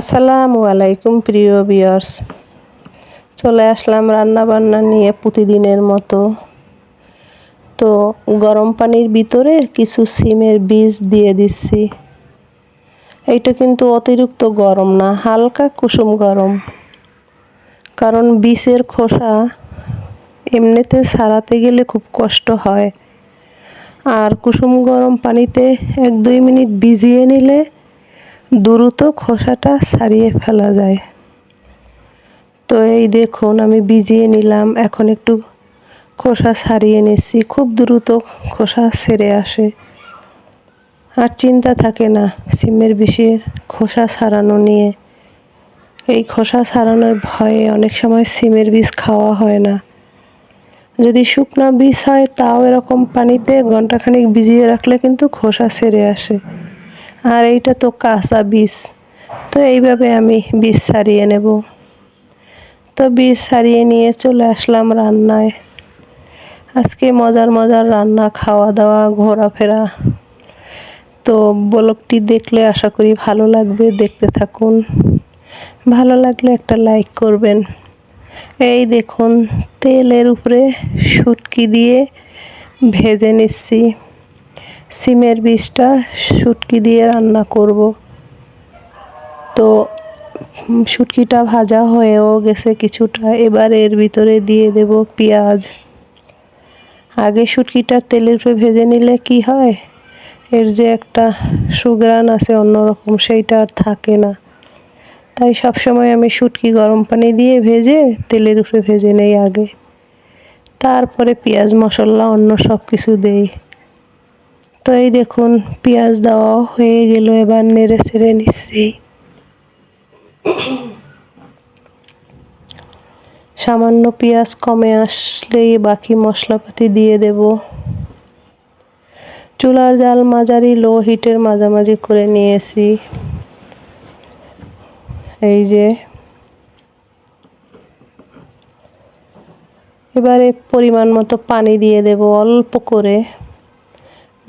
আসসালামু আলাইকুম, প্রিয় বিয়ার্স চলে আসলাম রান্না বান্না নিয়ে প্রতিদিনের মতো। তো গরম পানির ভিতরে কিছু সিমের বীজ দিয়ে দিচ্ছি। এইটা কিন্তু অতিরিক্ত গরম না, হালকা কুসুম গরম। কারণ বীজের খোসা এমনিতে সারাতে গেলে খুব কষ্ট হয়। আর কুসুম গরম পানিতে এক দুই মিনিট ভিজিয়ে নিলে দ্রুত খোসাটা ছাড়িয়ে ফেলা যায়। তো এই দেখুন, আমি ভিজিয়ে নিলাম। এখন একটু খোসা ছাড়িয়ে নিচ্ছি। খুব দ্রুত খোসা ছেড়ে আসে। আর চিন্তা থাকে না, সিমের বিষের খোসা ছাড়ানো নিয়ে। এই খোসা ছাড়ানোর ভয়ে অনেক সময় সিমের বীজ খাওয়া হয় না। যদি শুকনো বীজ হয়, তাও এরকম পানিতে ঘন্টাখানিক ভিজিয়ে রাখলে কিন্তু খোসা সেরে আসে। আর এইটা তো কাঁচা বীজ। তো এইভাবে আমি বীজ সারিয়ে নেব। তো বীজ সারিয়ে নিয়ে চলে আসলাম রান্নায়। আজকে মজার মজার রান্না খাওয়া দাওয়া ঘোরাফেরা। তো ব্লগটি দেখলে আশা করি ভালো লাগবে, দেখতে থাকুন। ভালো লাগলে একটা লাইক করবেন। এই দেখুন, তেলের উপরে শুটকি দিয়ে ভেজে নিচ্ছি। সিমের বীজটা শুটকি দিয়ে রান্না করব। তো শুটকিটা ভাজা হয়েও গেছে কিছুটা। এবার এর ভিতরে দিয়ে দেব পেঁয়াজ। আগে শুটকিটা তেলের উপরে ভেজে নিলে কি হয়? এর যে একটা সুগ্রান আছে অন্যরকম, সেইটা আর থাকে না। তাই সবসময় আমি শুটকি গরম পানি দিয়ে ভেজে তেলের উপরে ভেজে নেই আগে। তারপরে পেঁয়াজ মশলা, অন্য সব কিছু দেই। তো এই দেখুন, পেঁয়াজ দেওয়া হয়ে গেল, এবার নেড়ে ছেড়ে নিচ্ছি। সামান্য পেঁয়াজ কমে আসলেই বাকি মশলাপাতি দিয়ে দেব। চুলার জাল মাঝারি, লো হিটের মাঝামাঝি করে নিয়েছি। এই যে। এবারে পরিমাণ মতো পানি দিয়ে দেব অল্প করে।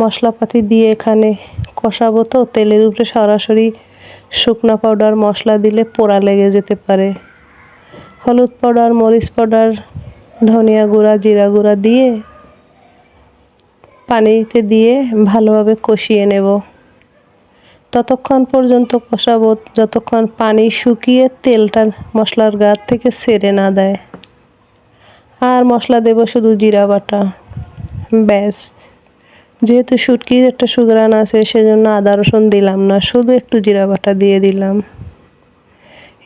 মশলাপাতি দিয়ে এখানে কষাবো তো। তেলের উপরে সরাসরি শুকনো পাউডার মশলা দিলে পোড়া লেগে যেতে পারে। হলুদ পাউডার মরিচ পাউডার ধনিয়া গুঁড়া, জিরা গুঁড়া দিয়ে পানিতে দিয়ে ভালোভাবে কষিয়ে নেব। ততক্ষণ পর্যন্ত কষাবো, যতক্ষণ পানি শুকিয়ে তেলটা মশলার গা থেকে সেরে না দেয়। আর মশলা দেব শুধু জিরা বাটা। ব্যাস। যেহেতু শুটকির একটা সুগ্রান আছে, সেজন্য আদা রসুন দিলাম না, শুধু একটু জিরা বাটা দিয়ে দিলাম।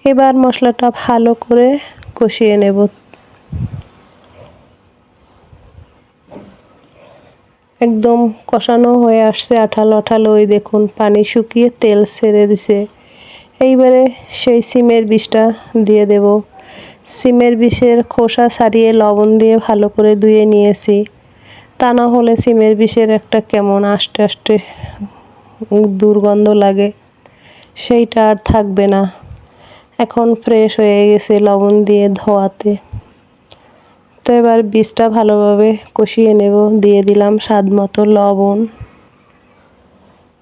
এবার মশলাটা ভালো করে কষিয়ে নেব। একদম কষানো হয়ে আসছে আঠালো আঠালো, ওই দেখুন পানি শুকিয়ে তেল ছেড়ে দিছে। এইবারে সেই সিমের বিষটা দিয়ে দেব। সিমের বিষের খোসা ছাড়িয়ে লবণ দিয়ে ভালো করে ধুয়ে নিয়েছি। তা না হলে সিমের বিষের একটা কেমন আস্তে আস্তে দুর্গন্ধ লাগে। সেইটা আর থাকবে না। এখন ফ্রেশ হয়ে গেছে লবণ দিয়ে ধোয়াতে। তো এবার বীজটা ভালোভাবে কষিয়ে নেব। দিয়ে দিলাম স্বাদ মতো লবণ।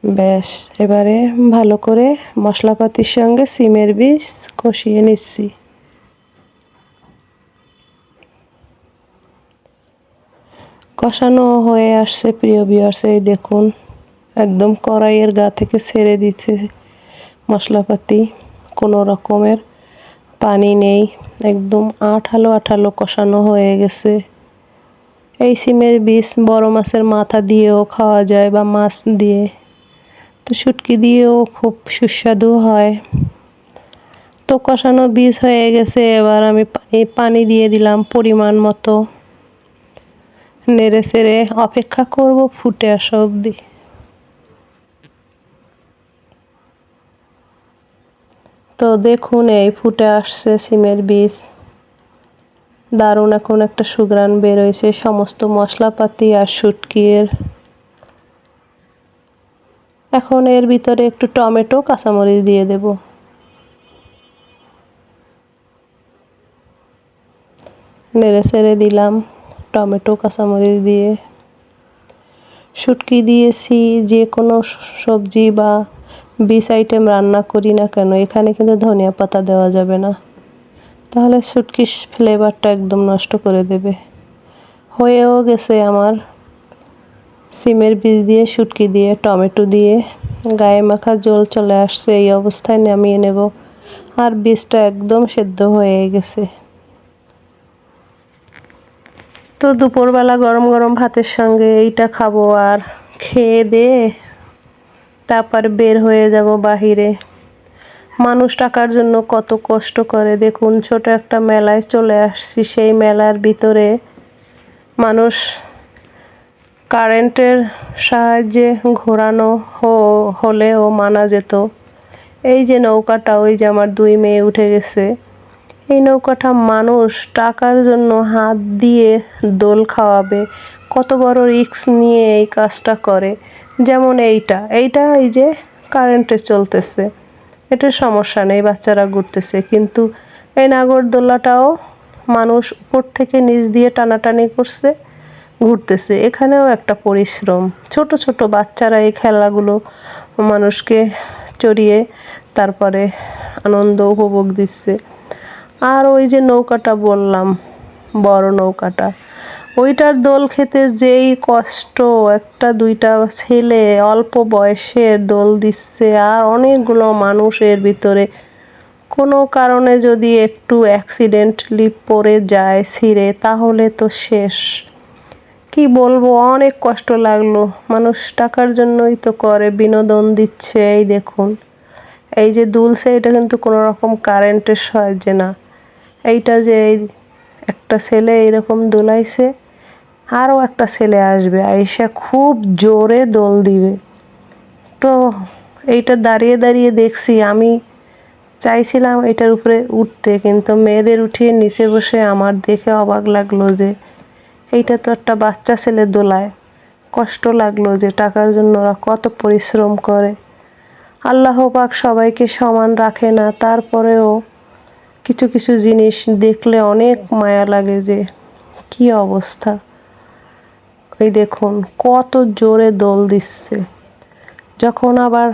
ব্যাস, এবারে ভালো করে মশলাপাতির সঙ্গে সিমের বীজ কষিয়ে নিচ্ছি। কষানো হয়ে আসছে, প্রিয় বিয়ার্স দেখুন, একদম কড়াইয়ের গা থেকে ছেড়ে দিচ্ছে মশলাপাতি, কোনো রকমের পানি নেই, একদম আঠালো আঠালো কষানো হয়ে গেছে। এই সিমের বীজ বড় মাছের মাথা দিয়েও খাওয়া যায় বা মাছ দিয়ে, তো শুটকি দিয়েও খুব সুস্বাদু হয়। তো কষানো বীজ হয়ে গেছে, এবার আমি পানি পানি দিয়ে দিলাম পরিমাণ মতো। নেড়ে চেড়ে অপেক্ষা করব ফুটে আসা অবধি। তো দেখুন, এই ফুটে আসছে সিমের বীজ। দারুণ এখন একটা সুগ্রান বেরোয়েছে সমস্ত মশলাপাতি আর শুটকির এখন এর ভিতরে একটু টমেটো, কাঁচামরিচ দিয়ে দেব। নেড়ে ছেড়ে দিলাম। টমেটো, কাঁচামরিচ দিয়ে, শুটকি দিয়েছি, যে কোনো সবজি বা বিষ আইটেম রান্না করি না কেন, এখানে কিন্তু ধনিয়া পাতা দেওয়া যাবে না। তাহলে সুটকিস ফ্লেভারটা একদম নষ্ট করে দেবে। হয়েও গেছে আমার সিমের বীজ দিয়ে, শুটকি দিয়ে, টমেটো দিয়ে, গায়ে মাখা জল চলে আসছে, এই অবস্থায় নামিয়ে নেব। আর বীজটা একদম সেদ্ধ হয়ে গেছে। তো দুপুরবেলা গরম গরম ভাতের সঙ্গে এইটা খাব আর খেয়ে দিয়ে তারপর বের হয়ে যাব বাহিরে। মানুষ টাকার জন্য কত কষ্ট করে। দেখুন, ছোট একটা মেলায় চলে আসছি, সেই মেলার ভিতরে মানুষ কারেন্টের সাহায্যে ঘোরানো হো, হলেও মানা যেত। এই যে নৌকাটা, ওই যে আমার দুই মেয়ে উঠে গেছে। এই নৌকাটা মানুষ টাকার জন্য হাত দিয়ে দোল খাওয়াবে। কত বড় রিক্স নিয়ে এই কাজটা করে। যেমন এইটা। এইটা এই যে কারেন্টে চলতেছে। এটার সমস্যা নেই, বাচ্চারা ঘুরতেছে। কিন্তু এই নাগরদোলাটাও মানুষ উপর থেকে নিচ দিয়ে টানাটানি করছে, ঘুরতেছে। এখানেও একটা পরিশ্রম। ছোট ছোট বাচ্চারা এই খেলাগুলো মানুষকে চড়িয়ে তারপরে আনন্দ উপভোগ দিচ্ছে। আর ওই যে নৌকাটা বললাম, বড় নৌকাটা। ওইটার দোল খেতে যেই কষ্ট, একটা দুইটা ছেলে অল্প বয়সের দোল দিচ্ছে আর অনেকগুলো মানুষের ভিতরে। কোনো কারণে যদি একটু অ্যাক্সিডেন্টলি পড়ে যায় ছিঁড়ে, তাহলে তো শেষ। কি বলব, অনেক কষ্ট লাগল। মানুষ টাকার জন্যই তো করে, বিনোদন দিচ্ছে, এই দেখুন। এই যে দুলছে, এটা কিন্তু কোনো রকম কারেন্টের সাহায্যে না। এইটা যে একটা ছেলে এইরকম দোলাইছে, আরও একটা ছেলে আসবে আইসা খুব জোরে দোল দিবে। তো এইটা দাঁড়িয়ে দাঁড়িয়ে দেখছি, আমি চাইছিলাম এটার উপরে উঠতে, কিন্তু মেয়েদের উঠিয়ে নিচে বসে আমার দেখে অবাক লাগল যে এইটা তো একটা বাচ্চা ছেলে দোলায়। কষ্ট লাগল যে টাকার জন্য ওরা কত পরিশ্রম করে। আল্লাহ পাক সবাইকে সমান রাখে না, তারপরেও কিছু কিছু জিনিস দেখলে অনেক মায়া লাগে যে কি অবস্থা। ওই দেখুন, কত জোরে দোল দিচ্ছে। যখন আবার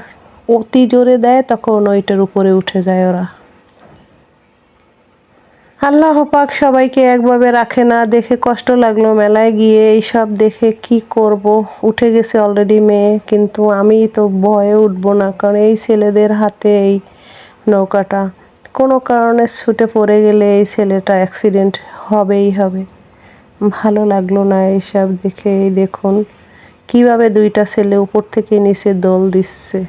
অতি জোরে দেয়, তখন ওইটার উপরে উঠে যায় ওরা। আল্লাহ পাক সবাইকে একভাবে রাখে না, দেখে কষ্ট লাগল মেলায় গিয়ে, এইসব দেখে কি করব? উঠে গেছে অলরেডি মেয়ে, কিন্তু আমি তো ভয়ে উঠবো না, কারণ এই ছেলেদের হাতে এই নৌকাটা। কোনো কারণে ছুটে পড়ে গেলে এই ছেলেটা অ্যাক্সিডেন্ট হবেই হবে। ভালো লাগল না এইসব দেখে। এই দেখুন, কীভাবে দুইটা ছেলে উপর থেকে নিচে দোল দিচ্ছে।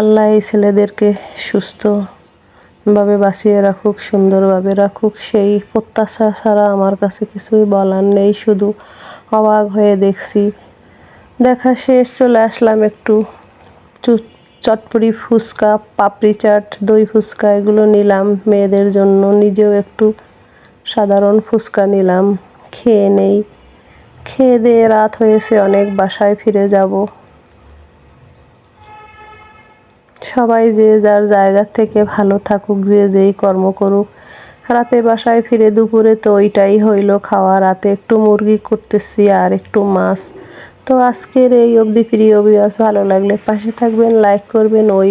আল্লাহ এই ছেলেদেরকে সুস্থভাবে বাঁচিয়ে রাখুক, সুন্দরভাবে রাখুক। সেই প্রত্যাশা ছাড়া আমার কাছে কিছুই বলার নেই, শুধু অবাক হয়ে দেখছি। দেখা শেষ, চলে আসলাম একটু চটপড়ি ফুচকা, পাপড়ি চাট, দই ফুচকা, এগুলো নিলাম। মেয়েদের জন্য নিজেও একটু সাধারণ ফুচকা নিলাম। খেয়ে নেই। খেয়ে দিয়ে রাত হয়েছে অনেক, বাসায় ফিরে যাব। সবাই যে যার জায়গা থেকে ভালো থাকুক, যে যেই কর্ম করুক, রাতে বাসায় ফিরে দুপুরে তো ওইটাই হইল খাওয়া। রাতে একটু মুরগি করতেছি আর একটু মাছ। তো আজকের এই অবধি প্রিয় বিয়াস ভালো লাগলে পাশে থাকবেন, লাইক করবেন, ওই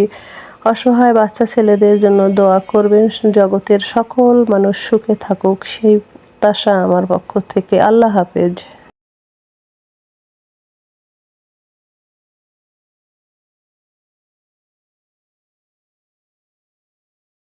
অসহায় বাচ্চা ছেলেদের জন্য দোয়া করবেন। জগতের সকল মানুষ সুখে থাকুক, সেই তাশা আমার পক্ষ থেকে। আল্লাহ হাফেজ।